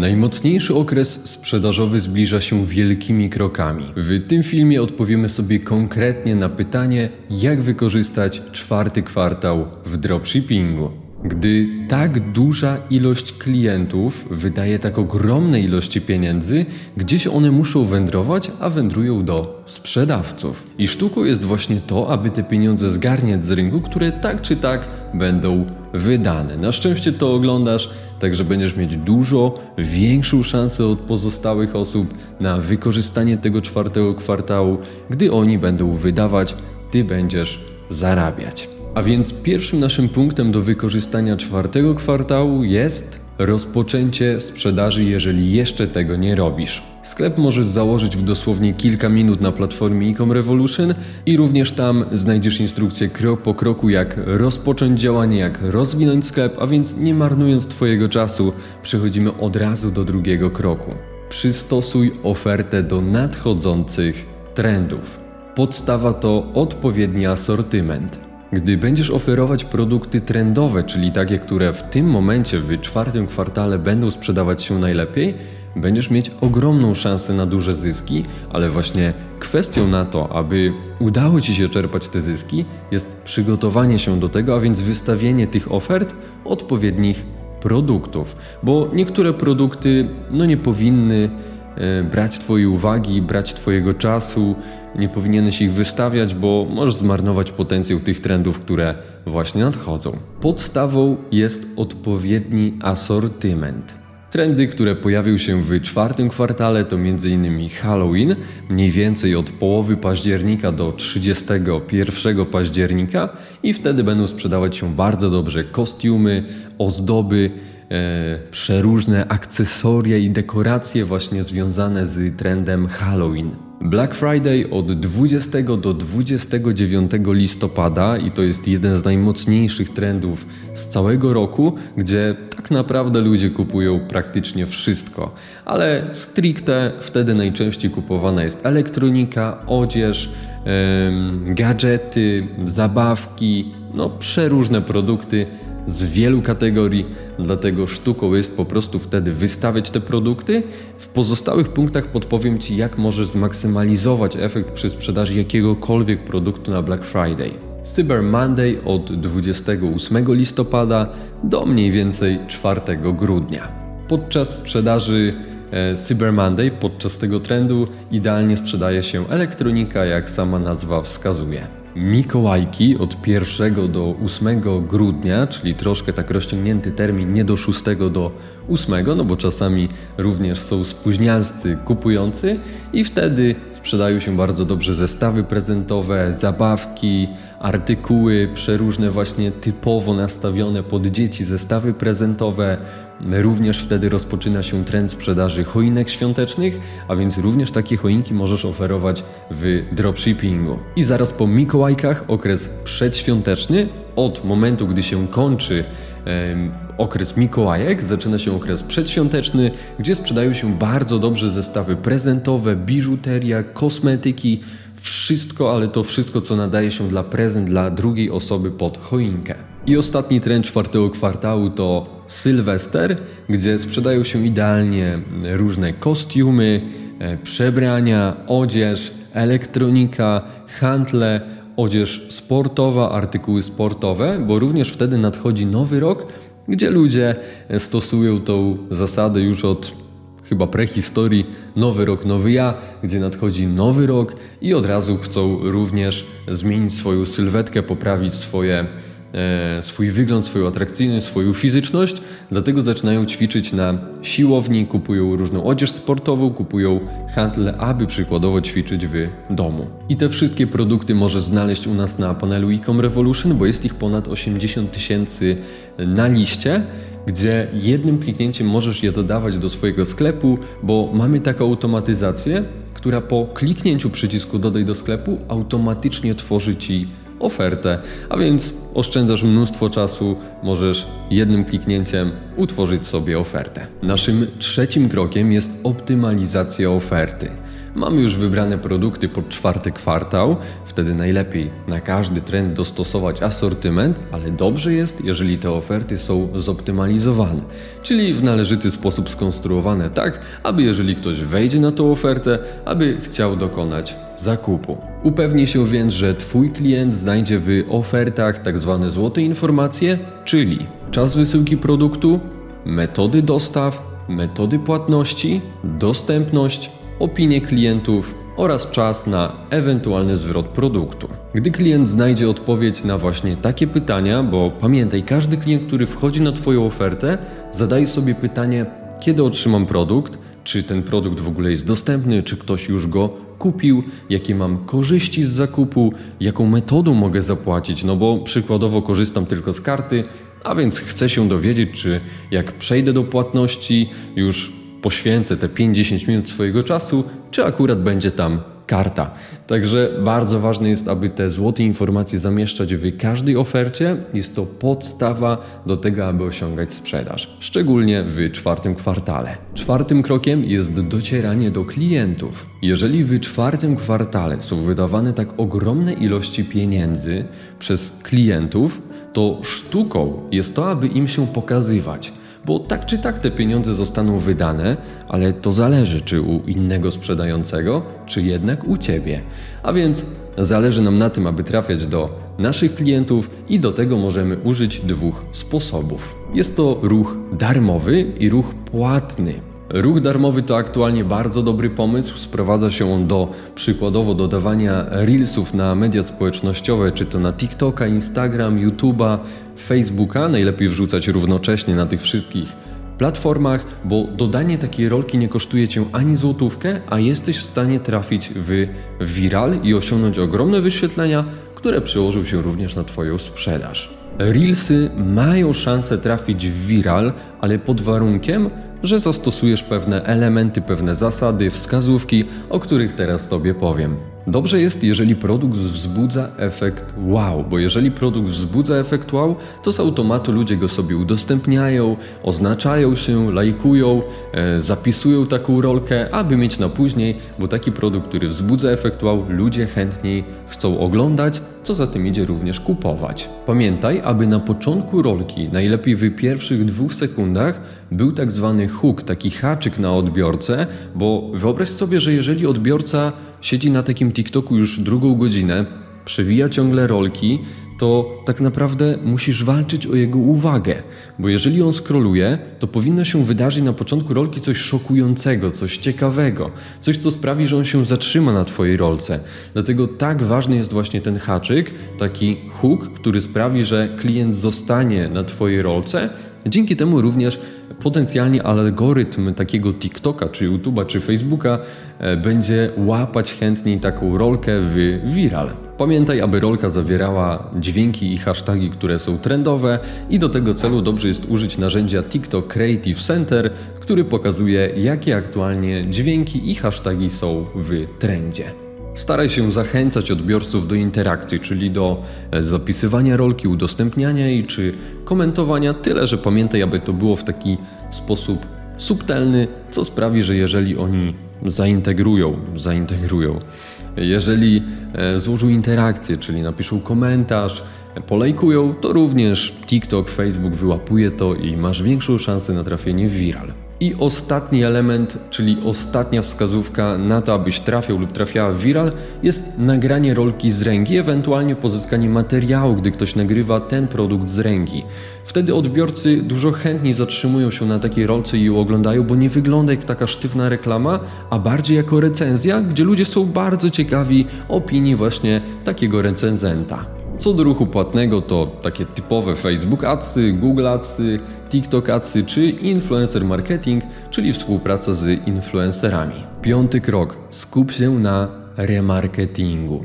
Najmocniejszy okres sprzedażowy zbliża się wielkimi krokami. W tym filmie odpowiemy sobie konkretnie na pytanie, jak wykorzystać czwarty kwartał w dropshippingu. Gdy tak duża ilość klientów wydaje tak ogromne ilości pieniędzy, gdzieś one muszą wędrować, a wędrują do sprzedawców. I sztuką jest właśnie to, aby te pieniądze zgarniać z rynku, które tak czy tak będą wydane. Na szczęście to oglądasz, także będziesz mieć dużo większą szansę od pozostałych osób na wykorzystanie tego czwartego kwartału. Gdy oni będą wydawać, ty będziesz zarabiać. A więc pierwszym naszym punktem do wykorzystania czwartego kwartału jest rozpoczęcie sprzedaży, jeżeli jeszcze tego nie robisz. Sklep możesz założyć w dosłownie kilka minut na platformie Ecom Revolution i również tam znajdziesz instrukcję krok po kroku, jak rozpocząć działanie, jak rozwinąć sklep, a więc nie marnując Twojego czasu, przechodzimy od razu do drugiego kroku. Przystosuj ofertę do nadchodzących trendów. Podstawa to odpowiedni asortyment. Gdy będziesz oferować produkty trendowe, czyli takie, które w tym momencie, w czwartym kwartale będą sprzedawać się najlepiej, będziesz mieć ogromną szansę na duże zyski, ale właśnie kwestią na to, aby udało Ci się czerpać te zyski, jest przygotowanie się do tego, a więc wystawienie tych ofert odpowiednich produktów, bo niektóre produkty no nie powinny brać Twojej uwagi, brać Twojego czasu, nie powinieneś ich wystawiać, bo możesz zmarnować potencjał tych trendów, które właśnie nadchodzą. Podstawą jest odpowiedni asortyment. Trendy, które pojawią się w czwartym kwartale to m.in. Halloween, mniej więcej od połowy października do 31 października i wtedy będą sprzedawać się bardzo dobrze kostiumy, ozdoby, e, przeróżne akcesoria i dekoracje właśnie związane z trendem Halloween. Black Friday od 20 do 29 listopada i to jest jeden z najmocniejszych trendów z całego roku, gdzie tak naprawdę ludzie kupują praktycznie wszystko, ale stricte wtedy najczęściej kupowana jest elektronika, odzież, gadżety, zabawki, no przeróżne produkty z wielu kategorii, dlatego sztuką jest po prostu wtedy wystawiać te produkty. W pozostałych punktach podpowiem Ci, jak możesz zmaksymalizować efekt przy sprzedaży jakiegokolwiek produktu na Black Friday. Cyber Monday od 28 listopada do mniej więcej 4 grudnia. Podczas sprzedaży e, Cyber Monday, podczas tego trendu, idealnie sprzedaje się elektronika, jak sama nazwa wskazuje. Mikołajki od 1 do 8 grudnia, czyli troszkę tak rozciągnięty termin, nie do 6 do 8, no bo czasami również są spóźnialscy kupujący i wtedy sprzedają się bardzo dobrze zestawy prezentowe, zabawki, artykuły przeróżne właśnie typowo nastawione pod dzieci, zestawy prezentowe. Również wtedy rozpoczyna się trend sprzedaży choinek świątecznych, a więc również takie choinki możesz oferować w dropshippingu. I zaraz po Mikołajkach okres przedświąteczny, od momentu gdy się kończy em, okres Mikołajek, zaczyna się okres przedświąteczny, gdzie sprzedają się bardzo dobrze zestawy prezentowe, biżuteria, kosmetyki, wszystko, ale to wszystko, co nadaje się dla prezent dla drugiej osoby pod choinkę. I ostatni trend czwartego kwartału to Sylwester, gdzie sprzedają się idealnie różne kostiumy, e, przebrania, odzież, elektronika, handle, odzież sportowa, artykuły sportowe, bo również wtedy nadchodzi nowy rok, gdzie ludzie stosują tą zasadę już od chyba prehistorii, nowy rok, nowy ja, gdzie nadchodzi nowy rok i od razu chcą również zmienić swoją sylwetkę, poprawić swoje, swój wygląd, swoją atrakcyjność, swoją fizyczność, dlatego zaczynają ćwiczyć na siłowni, kupują różną odzież sportową, kupują handle, aby przykładowo ćwiczyć w domu. I te wszystkie produkty możesz znaleźć u nas na panelu Ecom Revolution, bo jest ich ponad 80 tysięcy na liście gdzie jednym kliknięciem możesz je dodawać do swojego sklepu, bo mamy taką automatyzację, która po kliknięciu przycisku dodaj do sklepu automatycznie tworzy Ci ofertę, a więc oszczędzasz mnóstwo czasu, możesz jednym kliknięciem utworzyć sobie ofertę. Naszym trzecim krokiem jest optymalizacja oferty. Mamy już wybrane produkty pod czwarty kwartał, wtedy najlepiej na każdy trend dostosować asortyment, ale dobrze jest, jeżeli te oferty są zoptymalizowane, czyli w należyty sposób skonstruowane tak, aby jeżeli ktoś wejdzie na tą ofertę, aby chciał dokonać zakupu. Upewnij się więc, że Twój klient znajdzie w ofertach tak zwane złote informacje, czyli czas wysyłki produktu, metody dostaw, metody płatności, dostępność, opinie klientów oraz czas na ewentualny zwrot produktu. Gdy klient znajdzie odpowiedź na właśnie takie pytania, bo pamiętaj, każdy klient, który wchodzi na Twoją ofertę, zadaje sobie pytanie, kiedy otrzymam produkt, czy ten produkt w ogóle jest dostępny, czy ktoś już go kupił, jakie mam korzyści z zakupu, jaką metodą mogę zapłacić, no bo przykładowo korzystam tylko z karty, a więc chcę się dowiedzieć, czy jak przejdę do płatności, już poświęcę te 5-10 minut swojego czasu, czy akurat będzie tam karta. Także bardzo ważne jest, aby te złote informacje zamieszczać w każdej ofercie. Jest to podstawa do tego, aby osiągać sprzedaż, szczególnie w czwartym kwartale. Czwartym krokiem jest docieranie do klientów. Jeżeli w czwartym kwartale są wydawane tak ogromne ilości pieniędzy przez klientów, to sztuką jest to, aby im się pokazywać bo tak czy tak te pieniądze zostaną wydane, ale to zależy, czy u innego sprzedającego, czy jednak u ciebie. A więc zależy nam na tym, aby trafiać do naszych klientów i do tego możemy użyć dwóch sposobów. Jest to ruch darmowy i ruch płatny. Ruch darmowy to aktualnie bardzo dobry pomysł. Sprowadza się on do przykładowo dodawania reelsów na media społecznościowe, czy to na TikToka, Instagram, YouTube'a, Facebooka. Najlepiej wrzucać równocześnie na tych wszystkich platformach, bo dodanie takiej rolki nie kosztuje Cię ani złotówkę, a jesteś w stanie trafić w viral i osiągnąć ogromne wyświetlenia, które przełożą się również na Twoją sprzedaż. Reelsy mają szansę trafić w viral, ale pod warunkiem, że zastosujesz pewne elementy, pewne zasady, wskazówki, o których teraz Tobie powiem. Dobrze jest, jeżeli produkt wzbudza efekt wow, bo jeżeli produkt wzbudza efekt wow, to z automatu ludzie go sobie udostępniają, oznaczają się, lajkują, e, zapisują taką rolkę, aby mieć na później, bo taki produkt, który wzbudza efekt wow, ludzie chętniej chcą oglądać, co za tym idzie również kupować. Pamiętaj, aby na początku rolki, najlepiej w pierwszych dwóch sekundach, był tak zwany hook, taki haczyk na odbiorcę, bo wyobraź sobie, że jeżeli odbiorca siedzi na takim TikToku już drugą godzinę, przewija ciągle rolki, to tak naprawdę musisz walczyć o jego uwagę, bo jeżeli on skroluje, to powinno się wydarzyć na początku rolki coś szokującego, coś ciekawego, coś co sprawi, że on się zatrzyma na twojej rolce. Dlatego tak ważny jest właśnie ten haczyk, taki hook, który sprawi, że klient zostanie na twojej rolce. Dzięki temu również potencjalnie algorytm takiego TikToka, czy YouTube'a, czy Facebooka e, będzie łapać chętniej taką rolkę w viral. Pamiętaj, aby rolka zawierała dźwięki i hasztagi, które są trendowe i do tego celu dobrze jest użyć narzędzia TikTok Creative Center, który pokazuje jakie aktualnie dźwięki i hasztagi są w trendzie. Staraj się zachęcać odbiorców do interakcji, czyli do e, zapisywania rolki, udostępniania jej czy komentowania, tyle że pamiętaj, aby to było w taki sposób subtelny, co sprawi, że jeżeli oni zaintegrują, zaintegrują, jeżeli e, złożą interakcję, czyli napiszą komentarz, polejkują, to również TikTok, Facebook wyłapuje to i masz większą szansę na trafienie w viral. I ostatni element, czyli ostatnia wskazówka na to, abyś trafiał lub trafiała w viral, jest nagranie rolki z ręki, ewentualnie pozyskanie materiału, gdy ktoś nagrywa ten produkt z ręki. Wtedy odbiorcy dużo chętniej zatrzymują się na takiej rolce i ją oglądają, bo nie wygląda jak taka sztywna reklama, a bardziej jako recenzja, gdzie ludzie są bardzo ciekawi opinii właśnie takiego recenzenta. Co do ruchu płatnego, to takie typowe Facebook Adsy, Google Adsy, TikTok Adsy czy influencer marketing, czyli współpraca z influencerami. Piąty krok: skup się na remarketingu.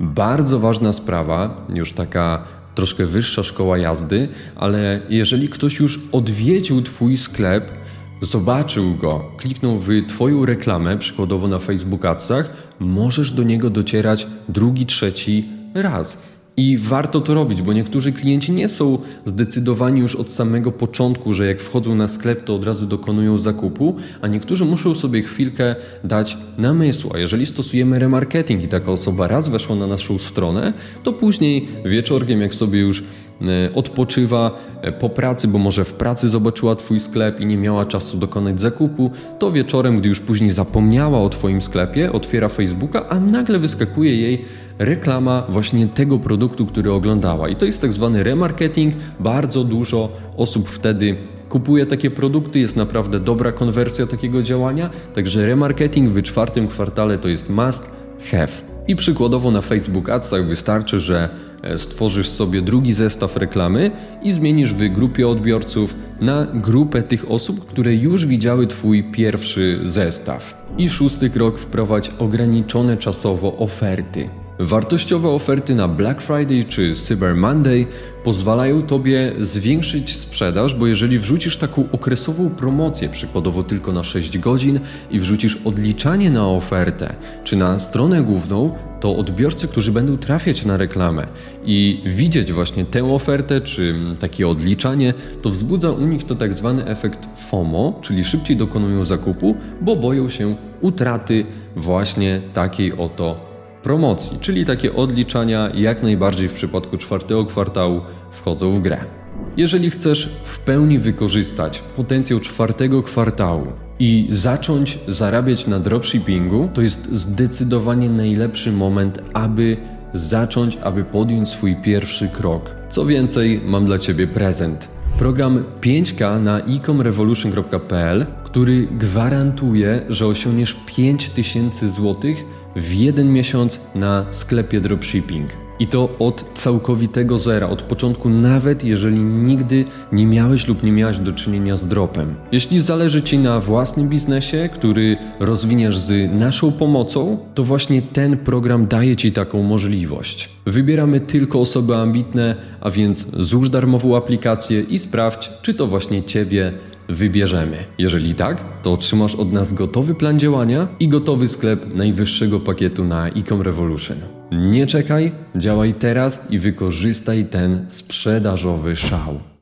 Bardzo ważna sprawa, już taka troszkę wyższa szkoła jazdy, ale jeżeli ktoś już odwiedził Twój sklep, zobaczył go, kliknął w Twoją reklamę, przykładowo na Facebook Adsach, możesz do niego docierać drugi, trzeci raz. I warto to robić, bo niektórzy klienci nie są zdecydowani już od samego początku, że jak wchodzą na sklep, to od razu dokonują zakupu, a niektórzy muszą sobie chwilkę dać namysłu. A jeżeli stosujemy remarketing i taka osoba raz weszła na naszą stronę, to później wieczorkiem, jak sobie już odpoczywa e, po pracy, bo może w pracy zobaczyła Twój sklep i nie miała czasu dokonać zakupu, to wieczorem, gdy już później zapomniała o Twoim sklepie, otwiera Facebooka, a nagle wyskakuje jej reklama właśnie tego produktu, który oglądała. I to jest tak zwany remarketing. Bardzo dużo osób wtedy kupuje takie produkty, jest naprawdę dobra konwersja takiego działania, także remarketing w czwartym kwartale to jest must have. I przykładowo na Facebook Adsach wystarczy, że e, stworzysz sobie drugi zestaw reklamy i zmienisz w grupie odbiorców na grupę tych osób, które już widziały Twój pierwszy zestaw. I szósty krok wprowadź ograniczone czasowo oferty. Wartościowe oferty na Black Friday czy Cyber Monday pozwalają Tobie zwiększyć sprzedaż, bo jeżeli wrzucisz taką okresową promocję, przykładowo tylko na 6 godzin i wrzucisz odliczanie na ofertę czy na stronę główną, to odbiorcy, którzy będą trafiać na reklamę i widzieć właśnie tę ofertę czy takie odliczanie, to wzbudza u nich to tak zwany efekt FOMO, czyli szybciej dokonują zakupu, bo boją się utraty właśnie takiej oto promocji, czyli takie odliczania jak najbardziej w przypadku czwartego kwartału wchodzą w grę. Jeżeli chcesz w pełni wykorzystać potencjał czwartego kwartału i zacząć zarabiać na dropshippingu, to jest zdecydowanie najlepszy moment, aby zacząć, aby podjąć swój pierwszy krok. Co więcej, mam dla Ciebie prezent. Program 5K na ecomrevolution.pl, który gwarantuje, że osiągniesz 5000 zł w jeden miesiąc na sklepie dropshipping. I to od całkowitego zera, od początku, nawet jeżeli nigdy nie miałeś lub nie miałaś do czynienia z dropem. Jeśli zależy Ci na własnym biznesie, który rozwiniesz z naszą pomocą, to właśnie ten program daje Ci taką możliwość. Wybieramy tylko osoby ambitne, a więc złóż darmową aplikację i sprawdź, czy to właśnie Ciebie wybierzemy. Jeżeli tak, to otrzymasz od nas gotowy plan działania i gotowy sklep najwyższego pakietu na Ecom Revolution. Nie czekaj, działaj teraz i wykorzystaj ten sprzedażowy szał.